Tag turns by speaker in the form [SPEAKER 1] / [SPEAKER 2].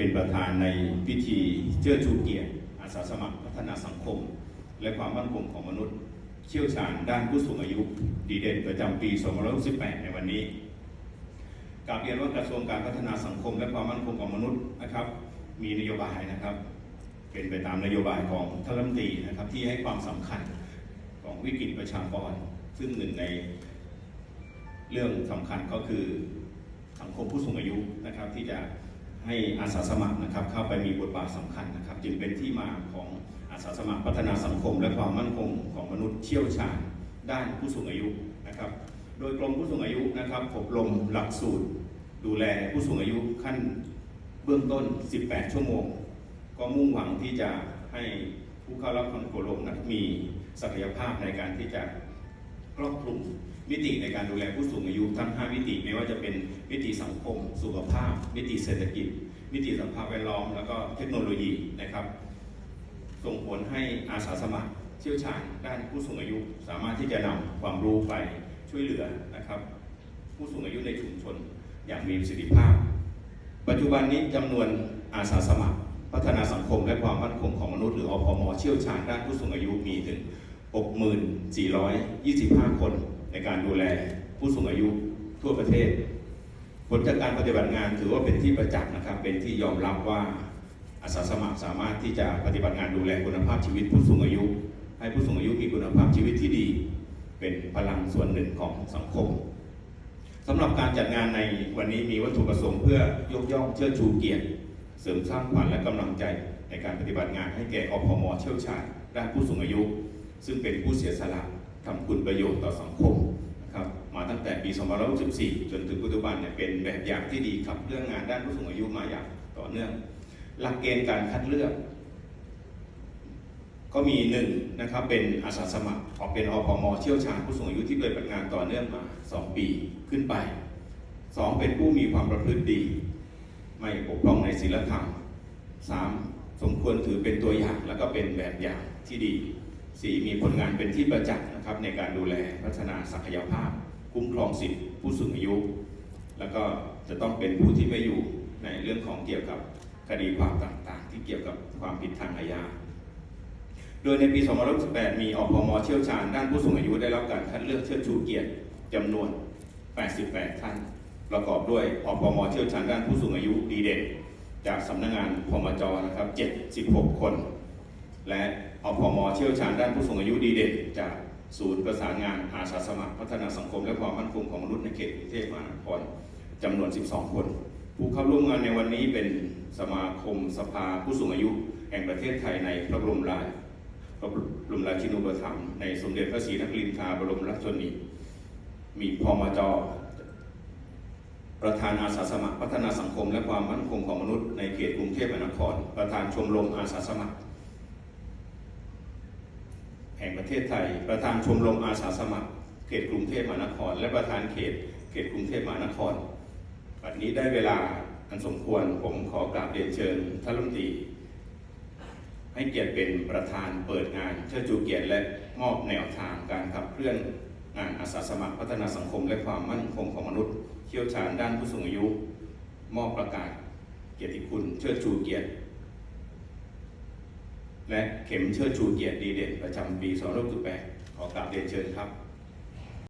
[SPEAKER 1] เป็นประธานในพิธีเชิดชูเกียรติอาสาสมัครพัฒนาสังคม และความมั่นคงของมนุษย์ เชี่ยวชาญด้านผู้สูงอายุดีเด่นประจำปี 2568 ในวันนี้กาบเรียนว่ากระทรวงการพัฒนาสังคม และความมั่นคงของมนุษย์นะครับ มีนโยบายนะครับ เป็นไปตามนโยบายของท่านรัฐมนตรีนะครับที่ให้ความสำคัญของวิกฤตประชากรซึ่งหนึ่งในเรื่องสำคัญก็คือสังคมผู้สูงอายุนะครับที่จะ ให้อาสาสมัครนะครับเข้าไปมีบทบาทสำคัญนะครับ จึงเป็นที่มาของอาสาสมัครพัฒนาสังคม และความมั่นคงของมนุษย์เชี่ยวชาญด้านผู้สูงอายุนะครับ โดยกรมผู้สูงอายุนะครับอบรมหลักสูตร ดูแลผู้สูงอายุขั้นเบื้องต้น 18 ชั่วโมง ก็มุ่งหวังที่จะให้ผู้เข้ารับการอบรมนั้นมีศักยภาพในการที่จะ ครอบคลุมมิติในการดูแลผู้สูงอายุทั้ง 5 มิติไม่ว่าจะเป็นมิติสังคม สุขภาพ มิติเศรษฐกิจ มิติสภาพแวดล้อม แล้วก็เทคโนโลยีนะครับ ส่งผลให้อาสาสมัครเชี่ยวชาญด้านผู้สูงอายุ สามารถที่จะนำความรู้ไปช่วยเหลือนะครับ ผู้สูงอายุในชุมชนอย่างมีประสิทธิภาพ ปัจจุบันนี้จำนวนอาสาสมัคร พัฒนาสังคมและความมั่นคงของมนุษย์หรืออพมเชี่ยวชาญด้านผู้สูงอายุมีถึง 6425 คนในการดูแลผู้สูงอายุทั่วประเทศ ผลจากการปฏิบัติงานถือว่าเป็นที่ประจักษ์นะครับ เป็นที่ยอมรับว่าอาสาสมัครสามารถที่จะปฏิบัติงานดูแลคุณภาพชีวิตผู้สูงอายุ ให้ผู้สูงอายุมีคุณภาพชีวิตที่ดี เป็นพลังส่วนหนึ่งของสังคมสำหรับการจัดงานในวันนี้มีวัตถุประสงค์เพื่อยกย่องเชิดชูเกียรติ เสริมสร้างขวัญและกำลังใจในการปฏิบัติงานให้แก่อพมเชี่ยวชาญด้านผู้สูงอายุ ซึ่งเป็นผู้เสียสละทำคุณประโยชน์ต่อสังคมนะครับมาตั้งแต่ปี2564 จนถึงปัจจุบันเนี่ยเป็นแบบอย่างที่ดีครับเรื่องงานด้านผู้สูงอายุมาอย่างต่อเนื่อง หลักเกณฑ์การคัดเลือก ก็มีหนึ่งนะครับเป็นอาสาสมัครออกเป็นอพมเชี่ยวชาญผู้สูงอายุที่ปฏิบัติงานต่อเนื่องมา 2 ปีขึ้นไป 2 เป็นผู้มีความประพฤติดี ไม่ปกพร่องในศีลธรรม 3. สมควรถือเป็นตัวอย่างแล้วก็เป็นแบบอย่างที่ดี 4. มีผลงานเป็นที่ประจักษ์นะครับในการดูแลพัฒนาศักยภาพ คุ้มครองสิทธิผู้สูงอายุ แล้วก็จะต้องเป็นผู้ที่ไม่อยู่ในเรื่องของเกี่ยวกับคดีความต่างๆ ที่เกี่ยวกับความผิดทางอาญา โดยในปี 2568 มีอพมเชี่ยวชาญด้านผู้สูงอายุได้รับการคัดเลือกเชิดชูเกียรติจำนวน 88 ท่าน ประกอบด้วยอพมเชี่ยวชาญด้านผู้สูงอายุดีเด่นจากสำนักงานพมจนะครับ 76 คน และอพมเชี่ยวชาญด้านผู้สูงอายุดีเด่นจากศูนย์ประสานงานอาสาสมัคร พัฒนาสังคมและความมั่นคงของมนุษย์ในเขตกรุงเทพมหานครจำนวน 12 คน ผู้เข้าร่วมงานในวันนี้เป็นสมาคมสภาผู้สูงอายุ แห่งประเทศไทยในพระบรมราชพระบรมราชินูปถัมภ์ในสมเด็จพระศรีนครินทราบรมราชชนนีมีพมจประธานอาสาสมัคร พัฒนาสังคมและความมั่นคงของมนุษย์ในเขตกรุงเทพมหานคร ประธานชมรมอาสาสมัคร แห่งประเทศไทย ประธานชมรมอาสาสมัคร เขตกรุงเทพมหานคร และประธานเขตเขตกรุงเทพมหานครบัดนี้ได้เวลาอันสมควรผมขอกราบเรียนเชิญท่านรัฐมนตรีให้เกียรติเป็นประธานเปิดงานเชิดชูเกียรติและมอบแนวทางการขับเคลื่อนงานอาสาสมัครพัฒนาสังคมและความมั่นคงของมนุษย์เชี่ยวชาญด้านผู้สูงอายุ มอบประกาศเกียรติคุณเชิดชูเกียรติ และเข็มเชิดชูเกียรติดีเด่นประจำปี2568ขอกราบเรียนเชิญครับ